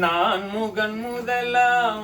நான் முகன் முதலாம்